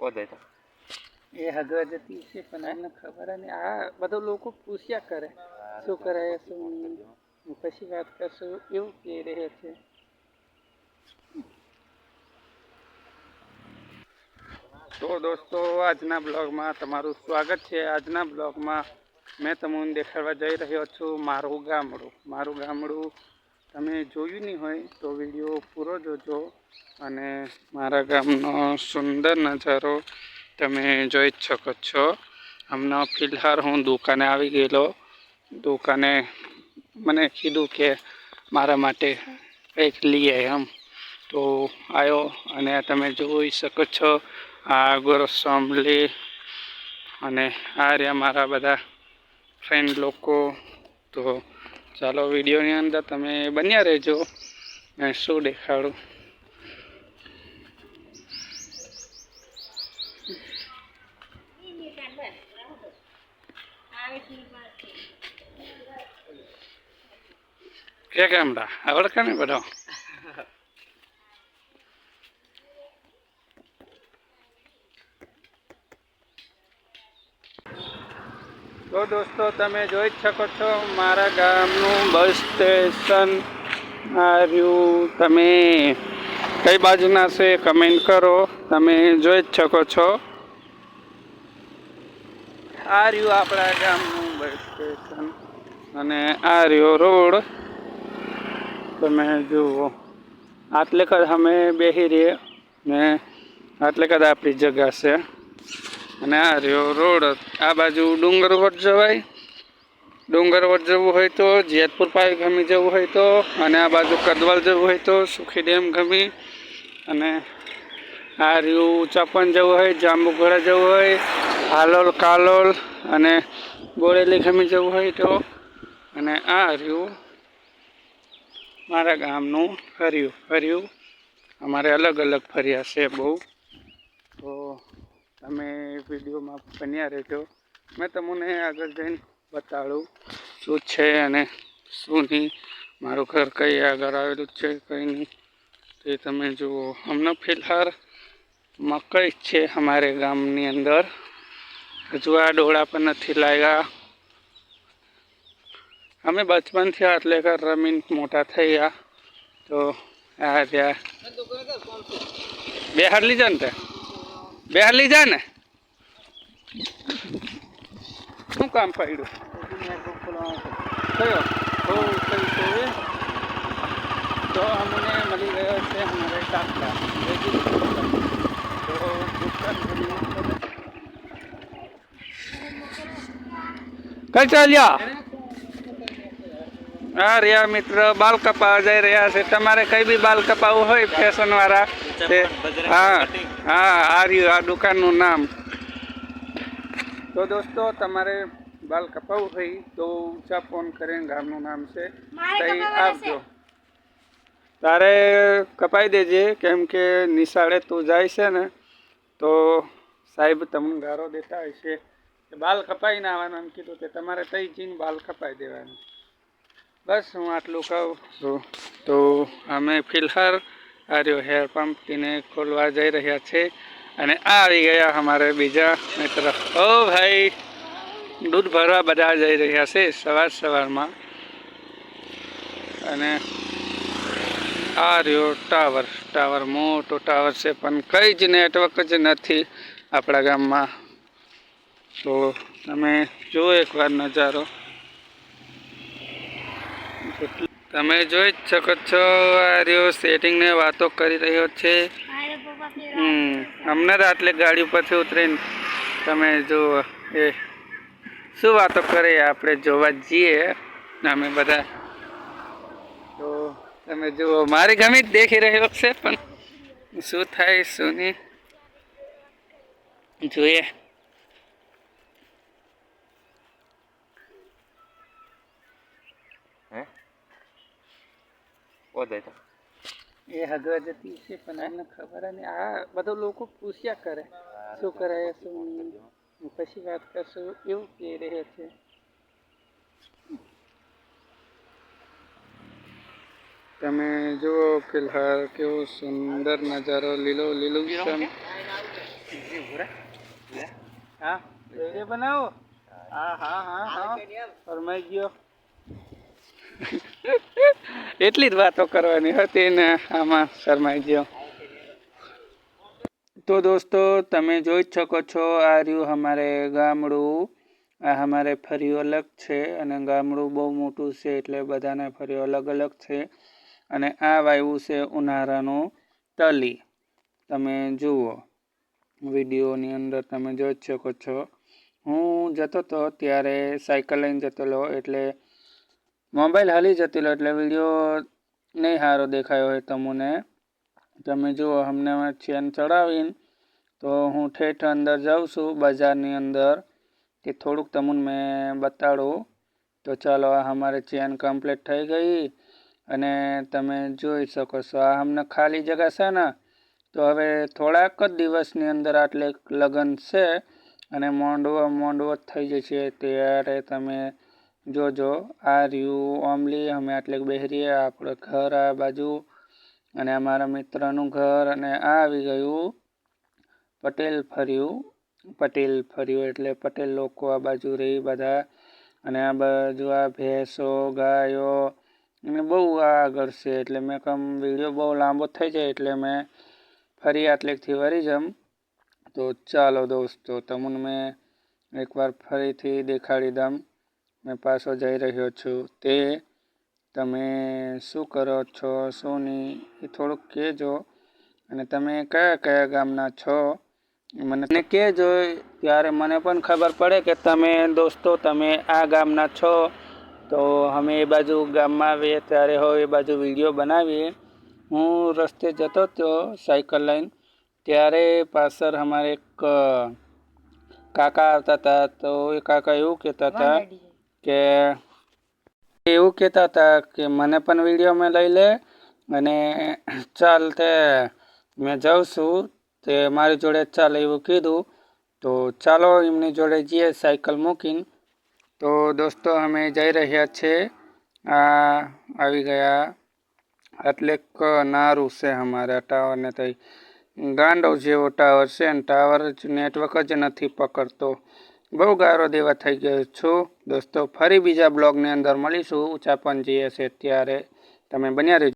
ઓદે તો. એ જતી છે પણ એને ખબર નહીં. આ બધા લોકો પૂછ્યા કરે શું કરે શું પછી વાત કરશું એવું કહી રહે છે. તો દોસ્તો આજના બ્લોગમાં તમારું સ્વાગત છે. આજના બ્લોગમાં મેં તમને દેખાડવા જઈ રહ્યો છું મારું ગામડું. મારું ગામડું તમે જોયું નહીં હોય તો વીડિયો પૂરો જોજો. અને મારા ગામનો સુંદર નજારો તમે જોઈ જ શકો છો. હમણાં ફિલહાલ હું દુકાને આવી ગયેલો. દુકાને મને કીધું કે મારા માટે કંઈક લઈએ એમ. તો આવ્યો અને તમે જોઈ શકો છો. આ ગોરસોમલી અને આ રહ્યા મારા બધા ફ્રેન્ડ લોકો. તો ચાલો વિડીયોની અંદર તમે બન્યા રહેજો મેં શું દેખાડું. આવડે ને બધો તો દોસ્તો, તમે જોઈ જ શકો છો, મારા ગામનું બસ સ્ટેશન આવ્યું. તમે કઈ બાજુના છે, કમેન્ટ કરો. તમે જોઈ જ શકો છો. આ રહ્યું આપણા ગામનું બસ સ્ટેશન. અને આ રહ્યો રોડ. તમે જુઓ. આટલે કદ અમે બેસી રહીએ ને આટલે કદ આપણી જગા છે. અને આ રહ્યો રોડ. આ બાજુ ડુંગર વટ જવાય. ડુંગર વટ જવું હોય તો જેતપુર પાય ગમી જવું હોય તો અને આ બાજુ કદવાલ જવું હોય તો સુખી ડેમ ગમી. અને આ રહ્યું ચપન જવું હોય, જાંબુઘોડા જવું હોય, હાલોલ, કાલોલ અને બોરેલી ગમી જવું હોય તો. અને આ રહ્યું મારા ગામનું ફર્યું ફર્યું. અમારે અલગ અલગ ફર્યા છે બહુ. તો તમે વિડીયોમાં બન્યા રહેજો. મેં તમને આગળ જઈને બતાડું શું છે અને શું નહીં. મારું ઘર કઈ આગળ આવેલું છે, કંઈ નહીં. તે તમે જુઓ. હમણાં ફિલહાલ મકઈ છે અમારે ગામની અંદર. હજુ આ ડોળા પણ નથી લાગ્યા. અમે બચપનથી એટલે કે રમીન મોટા થઈ ગયા તો આ રહ્યા બે હાર લીધા ને તે બે હાર લીધા ને શું કામ પડ્યું કયો બહુ કઈ છે એ? તો અમને મળી ગયો છે અમારે કાપડા તો દુકાન ખોલી. કઈ ચાલ્યા હા રહ્યા મિત્ર બાલ કપાવા જઈ રહ્યા છે. તમારે કઈ બી બાલ કપાવવું હોય ફેશન વાળા તે હા હા આ રહ્યું આ દુકાનનું નામ. તો દોસ્તો તમારે બાલ કપાવવું હોય તો ઊંચા ફોન કરીને ગામનું નામ છે. તઈ આપજો. તારે કપાઈ દેજે કેમ કે નિશાળે તું જાય છે ને તો સાહેબ તમને ગારો દેતા હોય છે બાલ કપાઈ કપાઈને આવવાનું એમ કીધું કે તમારે તઈ જઈને બાલ કપાઈ દેવાનું. બસ હું આટલું કહું. છું તો અમે ફિલહાલ આર્યો હેર તેને ખોલવા જઈ રહ્યા છે અને આ આવી ગયા અમારે બીજા મિત્ર. ઓ ભાઈ, દૂધ ભરવા બધા જઈ રહ્યા છે સવાર સવારમાં. અને આ રહ્યો ટાવર ટાવર મોટો ટાવર છે, પણ કંઈ જ નેટવર્ક જ નથી આપણા ગામમાં. તો તમે જુઓ એકવાર નજારો. તમે જોઈ જ શકો છો આ રહ્યો સેટિંગ ને વાતો કરી રહ્યો છે. હમ હમણાં આટલે ગાડી ઉપરથી ઉતરીને તમે જુઓ એ શું વાતો કરે આપણે જોવા જઈએ. અમે બધા તો તમે જુઓ, મારી ગમી જ દેખી રહ્યો છે, પણ શું થાય શું નહીં. જોઈએ. ઓદે તો એ હગવા જતી છે પણ આને ખબર નહીં આ બધા લોકો પૂછ્યા કરે શું કરે શું નહીં. પછી વાત કરશું એવું કહી રહે છે તમે જુઓ ફિલહાલ કેવો સુંદર નજારો લીલો લીલું હા વીડિયો બનાવો હા હા હા હા ફરમાઈ ગયો એટલી જ વાતો કરવાની હતી ને આમાં શરમાઈ ગયો. તો દોસ્તો, તમે જોઈ જ શકો છો, આ રહ્યું અમારે ગામડું. આ અમારે ફર્યું અલગ છે અને ગામડું બહુ મોટું છે એટલે બધાને ફર્યું અલગ અલગ છે. અને આ વાયવું છે ઉનાળાનું તલી. તમે જુઓ, વિડીયોની અંદર તમે જોઈ શકો છો. હું જતો હતો ત્યારે સાયકલ લઈને હતો એટલે મોબાઈલ હાલી જતેલો એટલે વીડિયો નહીં સારો દેખાયો હોય તમને તમે જુઓ અમને ચેન ચડાવીને તો હું ઠેઠ અંદર જાઉં છું બજારની અંદર, કે થોડુંક તમને મેં બતાડું. તો ચાલો, આ અમારે ચેન કમ્પ્લીટ થઈ ગઈ અને તમે જોઈ શકો છો, આ અમને ખાલી જગ્યા છે ને. તો હવે થોડાક જ દિવસની અંદર આટલે લગ્ન છે અને મોંડવો મોંડવો થઈ જશે. ત્યારે તમે જોજો આ રહ્યું ઓમલી. અમે આટલે બહેરીએ આપણે ઘર આ બાજુ. અને અમારા મિત્રનું ઘર અને આ આવી ગયું. પટેલ ફર્યું. પટેલ ફર્યું એટલે પટેલ લોકો આ બાજુ રહી બધા. અને આ બાજુ આ ભેંસો, ગાયો અને બહુ આગળ છે. એટલે મેં કમ વીડિયો બહુ લાંબો થઈ જાય એટલે મેં ફરી આટલેકથી વરી જમ. તો ચાલો દોસ્તો, તમને મેં એકવાર ફરીથી દેખાડી દમ. મેં પાછો જઈ રહ્યો છું. તે તમે શું કરો છો? શું નહીં એ થોડુંક કહેજો. અને તમે કયા કયા ગામના છો? મને કહેજો. ત્યારે મને પણ ખબર પડે કે તમે દોસ્તો, તમે આ ગામના છો. તો અમે એ બાજુ ગામમાં આવીએ. ત્યારે હોય એ બાજુ વીડિયો બનાવીએ. હું રસ્તે જતો હતો સાયકલ લઈને. ત્યારે પાછળ અમારે એક કાકા આવતા હતા. તો એ કાકા એવું કહેતા હતા કે એવું કહેતા હતા કે મને પણ વીડિયો મેં લઈ લે અને ચાલ તે મેં જાઉં છું તે મારી જોડે ચાલ એવું કીધું. તો ચાલો એમની જોડે જઈએ સાયકલ મૂકીને. તો દોસ્તો અમે જઈ રહ્યા છીએ આ આવી ગયા. એટલે નારું છે અમારા ટાવરને થઈ ગાંડો જેવો ટાવર છે ને ટાવર જ નેટવર્ક જ નથી પકડતો. બહુ ગારો દેવા થઈ ગયો છું. દોસ્તો, ફરી બીજા બ્લોગની અંદર મળીશું. ઊંચા પણ જઈએ છે ત્યારે. તમે બન્યા રહેજો.